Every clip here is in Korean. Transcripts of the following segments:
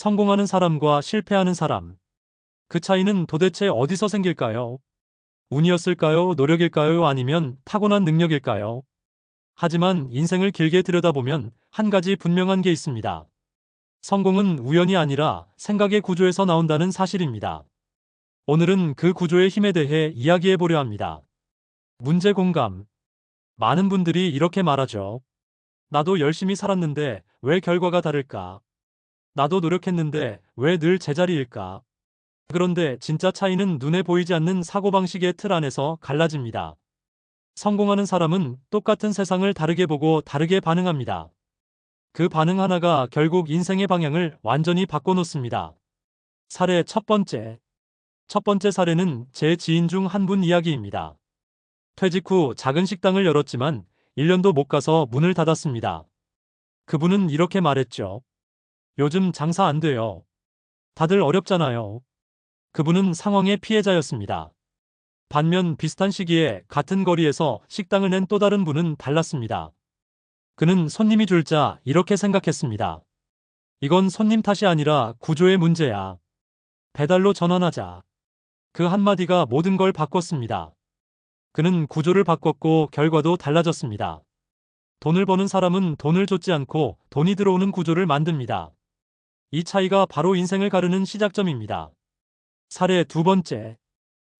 성공하는 사람과 실패하는 사람. 그 차이는 도대체 어디서 생길까요? 운이었을까요? 노력일까요? 아니면 타고난 능력일까요? 하지만 인생을 길게 들여다보면 한 가지 분명한 게 있습니다. 성공은 우연이 아니라 생각의 구조에서 나온다는 사실입니다. 오늘은 그 구조의 힘에 대해 이야기해 보려 합니다. 문제 공감. 많은 분들이 이렇게 말하죠. 나도 열심히 살았는데 왜 결과가 다를까? 나도 노력했는데 왜 늘 제자리일까? 그런데 진짜 차이는 눈에 보이지 않는 사고방식의 틀 안에서 갈라집니다. 성공하는 사람은 똑같은 세상을 다르게 보고 다르게 반응합니다. 그 반응 하나가 결국 인생의 방향을 완전히 바꿔놓습니다. 사례 첫 번째. 첫 번째 사례는 제 지인 중 한 분 이야기입니다. 퇴직 후 작은 식당을 열었지만 1년도 못 가서 문을 닫았습니다. 그분은 이렇게 말했죠. 요즘 장사 안 돼요. 다들 어렵잖아요. 그분은 상황의 피해자였습니다. 반면 비슷한 시기에 같은 거리에서 식당을 낸 또 다른 분은 달랐습니다. 그는 손님이 줄자 이렇게 생각했습니다. 이건 손님 탓이 아니라 구조의 문제야. 배달로 전환하자. 그 한마디가 모든 걸 바꿨습니다. 그는 구조를 바꿨고 결과도 달라졌습니다. 돈을 버는 사람은 돈을 줬지 않고 돈이 들어오는 구조를 만듭니다. 이 차이가 바로 인생을 가르는 시작점입니다. 사례 두 번째.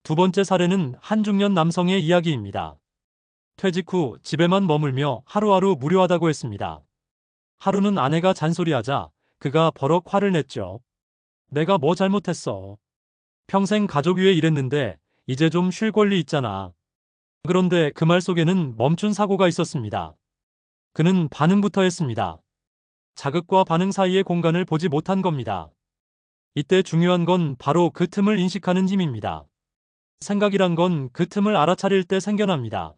두 번째 사례는 한 중년 남성의 이야기입니다. 퇴직 후 집에만 머물며 하루하루 무료하다고 했습니다. 하루는 아내가 잔소리하자 그가 버럭 화를 냈죠. 내가 뭐 잘못했어. 평생 가족 위해 일했는데 이제 좀 쉴 권리 있잖아. 그런데 그 말 속에는 멈춘 사고가 있었습니다. 그는 반응부터 했습니다. 자극과 반응 사이의 공간을 보지 못한 겁니다. 이때 중요한 건 바로 그 틈을 인식하는 힘입니다. 생각이란 건 그 틈을 알아차릴 때 생겨납니다.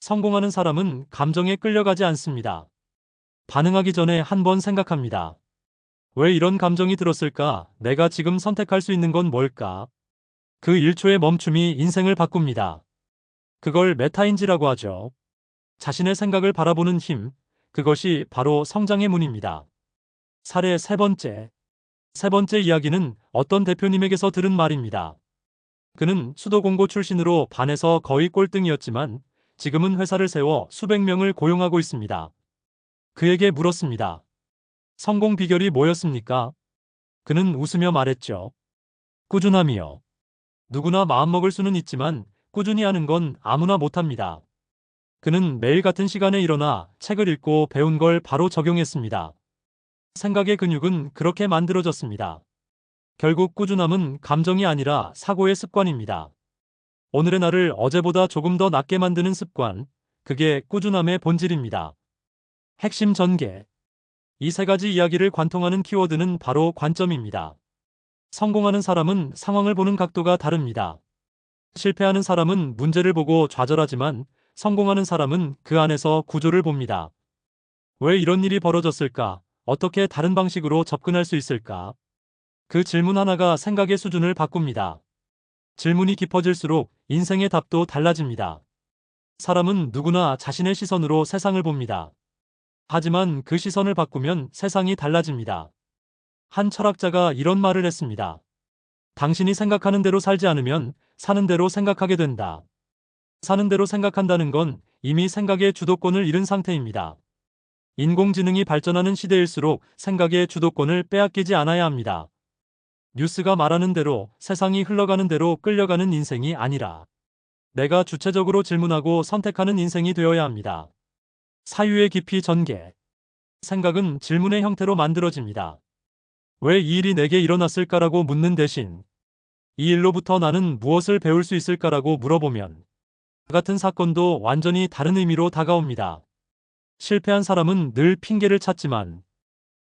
성공하는 사람은 감정에 끌려가지 않습니다. 반응하기 전에 한 번 생각합니다. 왜 이런 감정이 들었을까? 내가 지금 선택할 수 있는 건 뭘까? 그 1초의 멈춤이 인생을 바꿉니다. 그걸 메타인지라고 하죠. 자신의 생각을 바라보는 힘, 그것이 바로 성장의 문입니다. 사례 세 번째. 세 번째 이야기는 어떤 대표님에게서 들은 말입니다. 그는 수도공고 출신으로 반에서 거의 꼴등이었지만 지금은 회사를 세워 수백 명을 고용하고 있습니다. 그에게 물었습니다. 성공 비결이 뭐였습니까? 그는 웃으며 말했죠. 꾸준함이요. 누구나 마음먹을 수는 있지만 꾸준히 하는 건 아무나 못합니다. 그는 매일 같은 시간에 일어나 책을 읽고 배운 걸 바로 적용했습니다. 생각의 근육은 그렇게 만들어졌습니다. 결국 꾸준함은 감정이 아니라 사고의 습관입니다. 오늘의 나를 어제보다 조금 더 낫게 만드는 습관, 그게 꾸준함의 본질입니다. 핵심 전개. 이 세 가지 이야기를 관통하는 키워드는 바로 관점입니다. 성공하는 사람은 상황을 보는 각도가 다릅니다. 실패하는 사람은 문제를 보고 좌절하지만 성공하는 사람은 그 안에서 구조를 봅니다. 왜 이런 일이 벌어졌을까? 어떻게 다른 방식으로 접근할 수 있을까? 그 질문 하나가 생각의 수준을 바꿉니다. 질문이 깊어질수록 인생의 답도 달라집니다. 사람은 누구나 자신의 시선으로 세상을 봅니다. 하지만 그 시선을 바꾸면 세상이 달라집니다. 한 철학자가 이런 말을 했습니다. 당신이 생각하는 대로 살지 않으면 사는 대로 생각하게 된다. 사는 대로 생각한다는 건 이미 생각의 주도권을 잃은 상태입니다. 인공지능이 발전하는 시대일수록 생각의 주도권을 빼앗기지 않아야 합니다. 뉴스가 말하는 대로 세상이 흘러가는 대로 끌려가는 인생이 아니라 내가 주체적으로 질문하고 선택하는 인생이 되어야 합니다. 사유의 깊이 전개. 생각은 질문의 형태로 만들어집니다. 왜 이 일이 내게 일어났을까라고 묻는 대신 이 일로부터 나는 무엇을 배울 수 있을까라고 물어보면 같은 사건도 완전히 다른 의미로 다가옵니다. 실패한 사람은 늘 핑계를 찾지만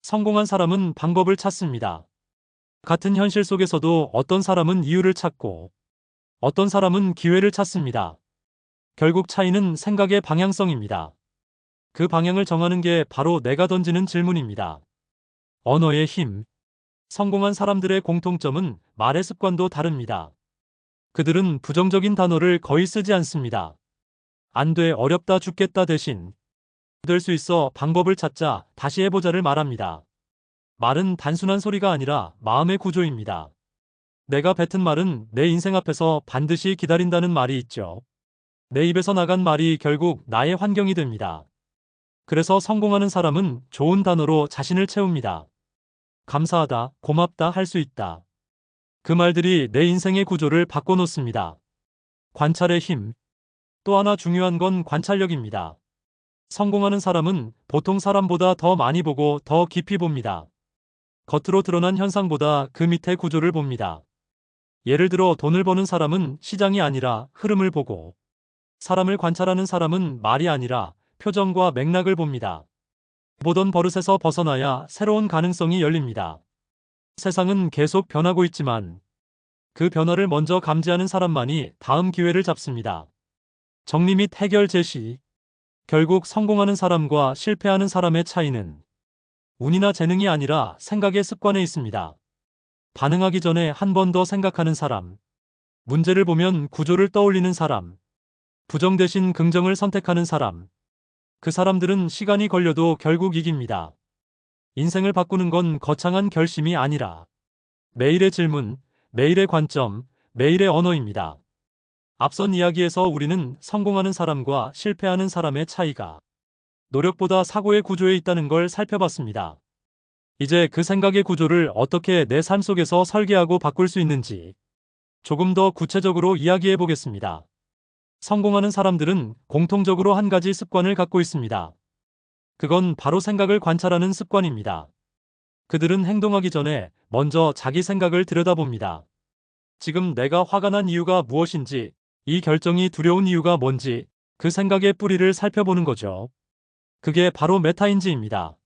성공한 사람은 방법을 찾습니다. 같은 현실 속에서도 어떤 사람은 이유를 찾고 어떤 사람은 기회를 찾습니다. 결국 차이는 생각의 방향성입니다. 그 방향을 정하는 게 바로 내가 던지는 질문입니다. 언어의 힘, 성공한 사람들의 공통점은 말의 습관도 다릅니다. 그들은 부정적인 단어를 거의 쓰지 않습니다. 안 돼, 어렵다, 죽겠다 대신 될 수 있어 방법을 찾자, 다시 해보자를 말합니다. 말은 단순한 소리가 아니라 마음의 구조입니다. 내가 뱉은 말은 내 인생 앞에서 반드시 기다린다는 말이 있죠. 내 입에서 나간 말이 결국 나의 환경이 됩니다. 그래서 성공하는 사람은 좋은 단어로 자신을 채웁니다. 감사하다, 고맙다, 할 수 있다. 그 말들이 내 인생의 구조를 바꿔놓습니다. 관찰의 힘. 또 하나 중요한 건 관찰력입니다. 성공하는 사람은 보통 사람보다 더 많이 보고 더 깊이 봅니다. 겉으로 드러난 현상보다 그 밑에 구조를 봅니다. 예를 들어 돈을 버는 사람은 시장이 아니라 흐름을 보고 사람을 관찰하는 사람은 말이 아니라 표정과 맥락을 봅니다. 보던 버릇에서 벗어나야 새로운 가능성이 열립니다. 세상은 계속 변하고 있지만 그 변화를 먼저 감지하는 사람만이 다음 기회를 잡습니다. 정리 및 해결 제시. 결국 성공하는 사람과 실패하는 사람의 차이는 운이나 재능이 아니라 생각의 습관에 있습니다. 반응하기 전에 한 번 더 생각하는 사람. 문제를 보면 구조를 떠올리는 사람. 부정 대신 긍정을 선택하는 사람. 그 사람들은 시간이 걸려도 결국 이깁니다. 인생을 바꾸는 건 거창한 결심이 아니라 매일의 질문, 매일의 관점, 매일의 언어입니다. 앞선 이야기에서 우리는 성공하는 사람과 실패하는 사람의 차이가 노력보다 사고의 구조에 있다는 걸 살펴봤습니다. 이제 그 생각의 구조를 어떻게 내 삶 속에서 설계하고 바꿀 수 있는지 조금 더 구체적으로 이야기해 보겠습니다. 성공하는 사람들은 공통적으로 한 가지 습관을 갖고 있습니다. 그건 바로 생각을 관찰하는 습관입니다. 그들은 행동하기 전에 먼저 자기 생각을 들여다봅니다. 지금 내가 화가 난 이유가 무엇인지, 이 결정이 두려운 이유가 뭔지, 그 생각의 뿌리를 살펴보는 거죠. 그게 바로 메타인지입니다.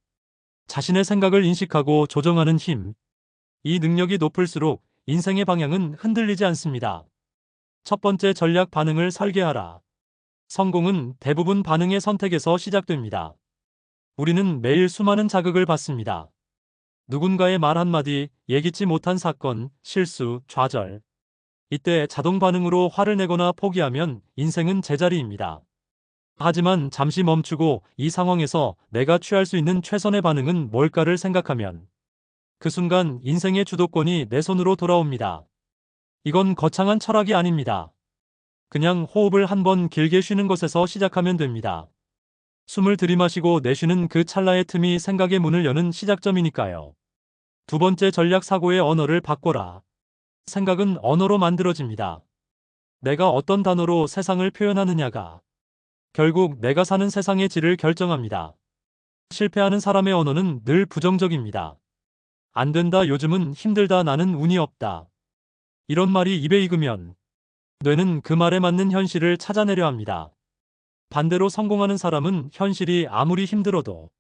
자신의 생각을 인식하고 조정하는 힘. 이 능력이 높을수록 인생의 방향은 흔들리지 않습니다. 첫 번째 전략 반응을 설계하라. 성공은 대부분 반응의 선택에서 시작됩니다. 우리는 매일 수많은 자극을 받습니다. 누군가의 말 한마디, 예기치 못한 사건, 실수, 좌절. 이때 자동 반응으로 화를 내거나 포기하면 인생은 제자리입니다. 하지만 잠시 멈추고 이 상황에서 내가 취할 수 있는 최선의 반응은 뭘까를 생각하면 그 순간 인생의 주도권이 내 손으로 돌아옵니다. 이건 거창한 철학이 아닙니다. 그냥 호흡을 한번 길게 쉬는 것에서 시작하면 됩니다. 숨을 들이마시고 내쉬는 그 찰나의 틈이 생각의 문을 여는 시작점이니까요. 두 번째 전략 사고의 언어를 바꿔라. 생각은 언어로 만들어집니다. 내가 어떤 단어로 세상을 표현하느냐가 결국 내가 사는 세상의 질을 결정합니다. 실패하는 사람의 언어는 늘 부정적입니다. 안 된다 요즘은 힘들다 나는 운이 없다. 이런 말이 입에 익으면 뇌는 그 말에 맞는 현실을 찾아내려 합니다. 반대로 성공하는 사람은 현실이 아무리 힘들어도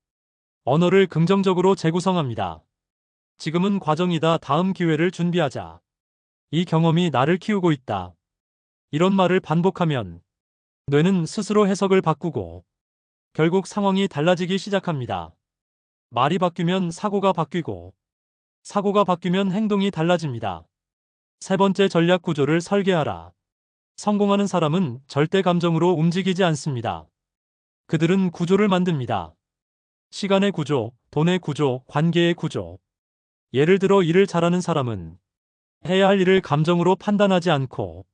언어를 긍정적으로 재구성합니다. 지금은 과정이다 다음 기회를 준비하자. 이 경험이 나를 키우고 있다. 이런 말을 반복하면 뇌는 스스로 해석을 바꾸고 결국 상황이 달라지기 시작합니다. 말이 바뀌면 사고가 바뀌고 사고가 바뀌면 행동이 달라집니다. 세 번째 전략 구조를 설계하라. 성공하는 사람은 절대 감정으로 움직이지 않습니다. 그들은 구조를 만듭니다. 시간의 구조, 돈의 구조, 관계의 구조. 예를 들어 일을 잘하는 사람은 해야 할 일을 감정으로 판단하지 않고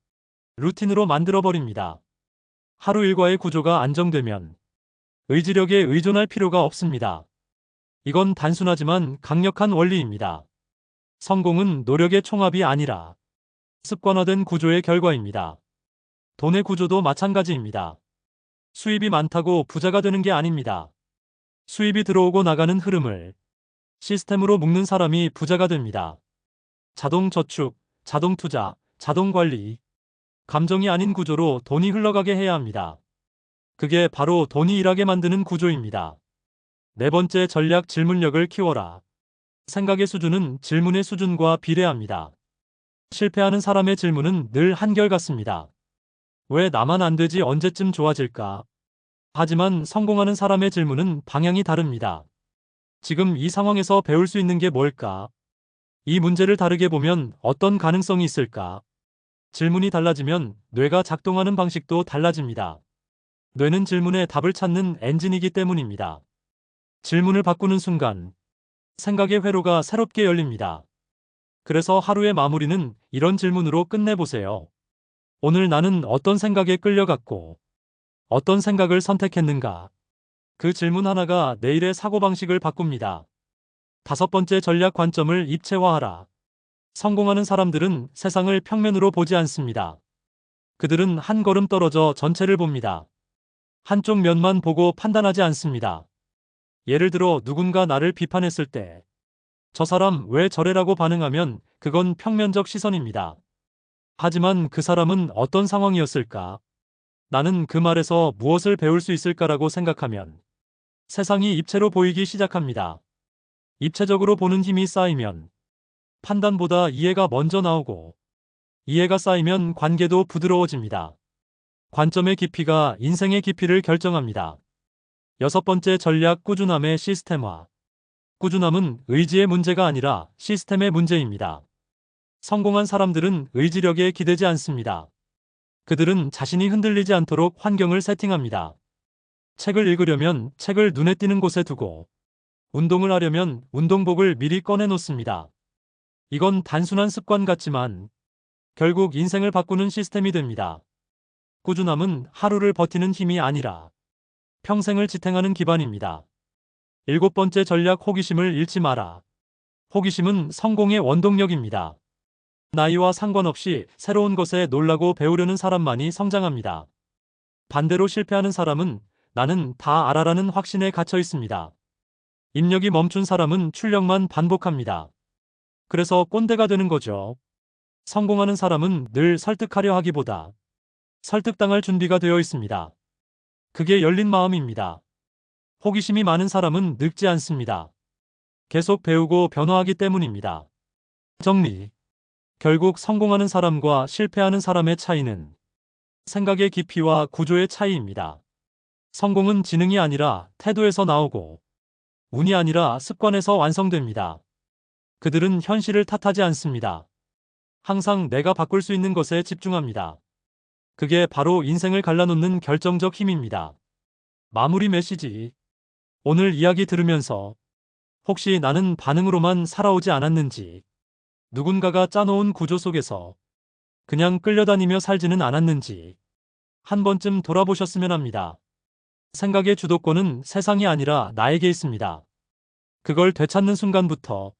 루틴으로 만들어버립니다. 하루 일과의 구조가 안정되면 의지력에 의존할 필요가 없습니다. 이건 단순하지만 강력한 원리입니다. 성공은 노력의 총합이 아니라 습관화된 구조의 결과입니다. 돈의 구조도 마찬가지입니다. 수입이 많다고 부자가 되는 게 아닙니다. 수입이 들어오고 나가는 흐름을 시스템으로 묶는 사람이 부자가 됩니다. 자동 저축, 자동 투자, 자동 관리, 감정이 아닌 구조로 돈이 흘러가게 해야 합니다. 그게 바로 돈이 일하게 만드는 구조입니다. 네 번째 전략 질문력을 키워라. 생각의 수준은 질문의 수준과 비례합니다. 실패하는 사람의 질문은 늘 한결같습니다. 왜 나만 안 되지 언제쯤 좋아질까? 하지만 성공하는 사람의 질문은 방향이 다릅니다. 지금 이 상황에서 배울 수 있는 게 뭘까? 이 문제를 다르게 보면 어떤 가능성이 있을까? 질문이 달라지면 뇌가 작동하는 방식도 달라집니다. 뇌는 질문에 답을 찾는 엔진이기 때문입니다. 질문을 바꾸는 순간 생각의 회로가 새롭게 열립니다. 그래서 하루의 마무리는 이런 질문으로 끝내보세요. 오늘 나는 어떤 생각에 끌려갔고, 어떤 생각을 선택했는가? 그 질문 하나가 내일의 사고방식을 바꿉니다. 다섯 번째 전략 관점을 입체화하라. 성공하는 사람들은 세상을 평면으로 보지 않습니다. 그들은 한 걸음 떨어져 전체를 봅니다. 한쪽 면만 보고 판단하지 않습니다. 예를 들어 누군가 나를 비판했을 때, 저 사람 왜 저래라고 반응하면 그건 평면적 시선입니다. 하지만 그 사람은 어떤 상황이었을까? 나는 그 말에서 무엇을 배울 수 있을까라고 생각하면 세상이 입체로 보이기 시작합니다. 입체적으로 보는 힘이 쌓이면 판단보다 이해가 먼저 나오고 이해가 쌓이면 관계도 부드러워집니다. 관점의 깊이가 인생의 깊이를 결정합니다. 여섯 번째 전략 꾸준함의 시스템화. 꾸준함은 의지의 문제가 아니라 시스템의 문제입니다. 성공한 사람들은 의지력에 기대지 않습니다. 그들은 자신이 흔들리지 않도록 환경을 세팅합니다. 책을 읽으려면 책을 눈에 띄는 곳에 두고 운동을 하려면 운동복을 미리 꺼내 놓습니다. 이건 단순한 습관 같지만 결국 인생을 바꾸는 시스템이 됩니다. 꾸준함은 하루를 버티는 힘이 아니라 평생을 지탱하는 기반입니다. 일곱 번째 전략 호기심을 잃지 마라. 호기심은 성공의 원동력입니다. 나이와 상관없이 새로운 것에 놀라고 배우려는 사람만이 성장합니다. 반대로 실패하는 사람은 나는 다 알아라는 확신에 갇혀 있습니다. 입력이 멈춘 사람은 출력만 반복합니다. 그래서 꼰대가 되는 거죠. 성공하는 사람은 늘 설득하려 하기보다 설득당할 준비가 되어 있습니다. 그게 열린 마음입니다. 호기심이 많은 사람은 늙지 않습니다. 계속 배우고 변화하기 때문입니다. 정리. 결국 성공하는 사람과 실패하는 사람의 차이는 생각의 깊이와 구조의 차이입니다. 성공은 지능이 아니라 태도에서 나오고 운이 아니라 습관에서 완성됩니다. 그들은 현실을 탓하지 않습니다. 항상 내가 바꿀 수 있는 것에 집중합니다. 그게 바로 인생을 갈라놓는 결정적 힘입니다. 마무리 메시지. 오늘 이야기 들으면서 혹시 나는 반응으로만 살아오지 않았는지, 누군가가 짜놓은 구조 속에서 그냥 끌려다니며 살지는 않았는지 한 번쯤 돌아보셨으면 합니다. 생각의 주도권은 세상이 아니라 나에게 있습니다. 그걸 되찾는 순간부터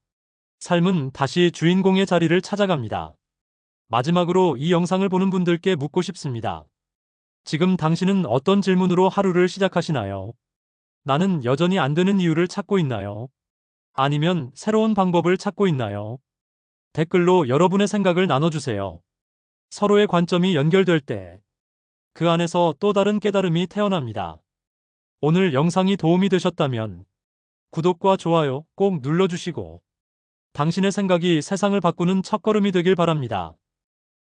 삶은 다시 주인공의 자리를 찾아갑니다. 마지막으로 이 영상을 보는 분들께 묻고 싶습니다. 지금 당신은 어떤 질문으로 하루를 시작하시나요? 나는 여전히 안 되는 이유를 찾고 있나요? 아니면 새로운 방법을 찾고 있나요? 댓글로 여러분의 생각을 나눠주세요. 서로의 관점이 연결될 때 그 안에서 또 다른 깨달음이 태어납니다. 오늘 영상이 도움이 되셨다면 구독과 좋아요 꼭 눌러주시고 당신의 생각이 세상을 바꾸는 첫걸음이 되길 바랍니다.